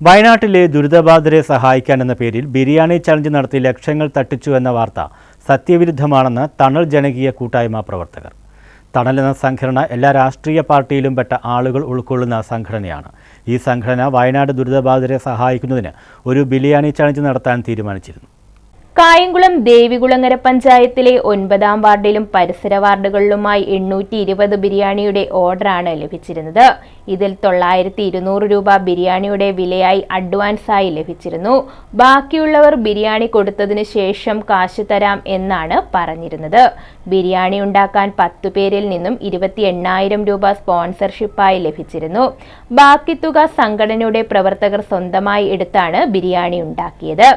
വയനാട്ടിലെ ദുരിതബാധിതരെ സഹായിക്കാൻ എന്ന പേരിൽ ബിരിയാണി ചലഞ്ച് നടത്തി ലക്ഷങ്ങൾ തട്ടിച്ചു എന്ന വാർത്ത സത്യവിരുദ്ധമാണെന്ന് തണൽ ജനകീയ കൂട്ടായ്മ പ്രവർത്തകർ. തണൽ എന്ന സംഘടന എല്ലാ രാഷ്ട്രീയ പാർട്ടിയിലും പെട്ട ആളുകൾ ഉൾക്കൊള്ളുന്ന സംഘടനയാണ്. ഈ സംഘടന വയനാട് ദുരിതബാധിതരെ സഹായിക്കുന്നതിന് ഒരു ബിരിയാണി ചലഞ്ച് നടത്താൻ തീരുമാനിച്ചിരുന്നു. കായംകുളം ദേവികുളങ്ങര പഞ്ചായത്തിലെ ഒൻപതാം വാർഡിലും പരിസര വാർഡുകളിലുമായി എണ്ണൂറ്റി ഇരുപത് ബിരിയാണിയുടെ ഓർഡറാണ് ലഭിച്ചിരുന്നത്. ഇതിൽ തൊള്ളായിരത്തി ഇരുന്നൂറ് രൂപ ബിരിയാണിയുടെ വിലയായി അഡ്വാൻസായി ലഭിച്ചിരുന്നു. ബാക്കിയുള്ളവർ ബിരിയാണി കൊടുത്തതിന് ശേഷം കാശ് തരാം എന്നാണ് പറഞ്ഞിരുന്നത്. ബിരിയാണി ഉണ്ടാക്കാൻ പത്തു പേരിൽ നിന്നും ഇരുപത്തി എണ്ണായിരം രൂപ സ്പോൺസർഷിപ്പായി ലഭിച്ചിരുന്നു. ബാക്കി തുക സംഘടനയുടെ പ്രവർത്തകർ സ്വന്തമായി എടുത്താണ് ബിരിയാണി ഉണ്ടാക്കിയത്.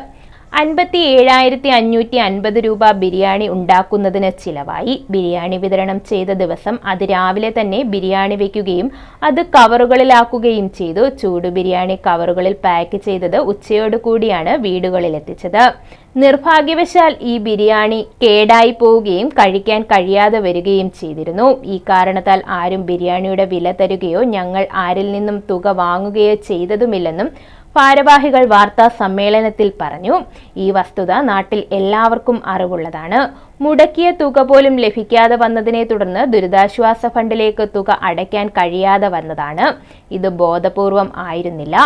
അൻപത്തി ഏഴായിരത്തി അഞ്ഞൂറ്റി അൻപത് രൂപ ബിരിയാണി ഉണ്ടാക്കുന്നതിന് ചിലവായി. ബിരിയാണി വിതരണം ചെയ്ത ദിവസം അത് രാവിലെ തന്നെ ബിരിയാണി വയ്ക്കുകയും അത് കവറുകളിലാക്കുകയും ചെയ്തു. ചൂട് ബിരിയാണി കവറുകളിൽ പാക്ക് ചെയ്തത് ഉച്ചയോട് കൂടിയാണ് വീടുകളിൽ എത്തിച്ചത്. നിർഭാഗ്യവശാൽ ഈ ബിരിയാണി കേടായി പോവുകയും കഴിക്കാൻ കഴിയാതെ വരികയും ചെയ്തിരുന്നു. ഈ കാരണത്താൽ ആരും ബിരിയാണിയുടെ വില തരുകയോ ഞങ്ങൾ ആരിൽ നിന്നും തുക വാങ്ങുകയോ ചെയ്തതുമില്ലെന്നും ഭാരവാഹികൾ വാർത്താ സമ്മേളനത്തിൽ പറഞ്ഞു. ഈ വസ്തുത നാട്ടിൽ എല്ലാവർക്കും അറിവുള്ളതാണ്. മുടക്കിയ തുക പോലും ലഭിക്കാതെ വന്നതിനെ തുടർന്ന് ദുരിതാശ്വാസ ഫണ്ടിലേക്ക് തുക അടയ്ക്കാൻ കഴിയാതെ വന്നതാണ്. ഇത് ബോധപൂർവം ആയിരുന്നില്ല.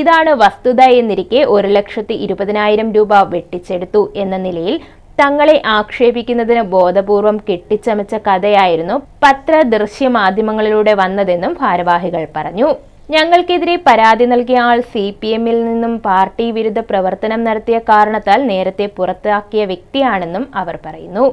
ഇതാണ് വസ്തുത എന്നിരിക്കെ ഒരു ലക്ഷത്തി ഇരുപതിനായിരം രൂപ വെട്ടിച്ചെടുത്തു എന്ന നിലയിൽ തങ്ങളെ ആക്ഷേപിക്കുന്നതിന് ബോധപൂർവം കെട്ടിച്ചമച്ച കഥയായിരുന്നു പത്ര ദൃശ്യ മാധ്യമങ്ങളിലൂടെ വന്നതെന്നും ഭാരവാഹികൾ പറഞ്ഞു. ഞങ്ങൾക്കെതിരെ പരാതി നൽകിയ ആൾ സി പി എമ്മിൽ നിന്നും പാർട്ടി വിരുദ്ധ പ്രവർത്തനം നടത്തിയ കാരണത്താൽ നേരത്തെ പുറത്താക്കിയ വ്യക്തിയാണെന്നും അവർ പറയുന്നു.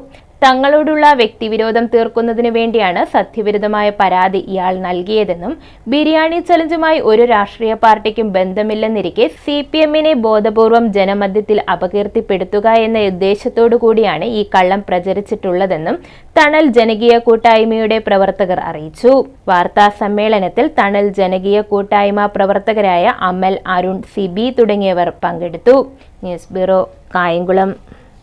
തങ്ങളോടുള്ള വ്യക്തിവിരോധം തീർക്കുന്നതിനു വേണ്ടിയാണ് സത്യവിരുദ്ധമായ പരാതി ഇയാൾ നൽകിയതെന്നും ബിരിയാണി ചലഞ്ചുമായി ഒരു രാഷ്ട്രീയ പാർട്ടിക്കും ബന്ധമില്ലെന്നിരിക്കെ സി പി എമ്മിനെ ബോധപൂർവം ജനമധ്യത്തിൽ അപകീർത്തിപ്പെടുത്തുക എന്ന ഉദ്ദേശത്തോടു കൂടിയാണ് ഈ കള്ളം പ്രചരിച്ചിട്ടുള്ളതെന്നും തണൽ ജനകീയ കൂട്ടായ്മയുടെ പ്രവർത്തകർ അറിയിച്ചു. വാർത്താ സമ്മേളനത്തിൽ തണൽ ജനകീയ കൂട്ടായ്മ പ്രവർത്തകരായ അമൽ അരുൺ സിബി തുടങ്ങിയവർ പങ്കെടുത്തു. News bureau Kayamkulam.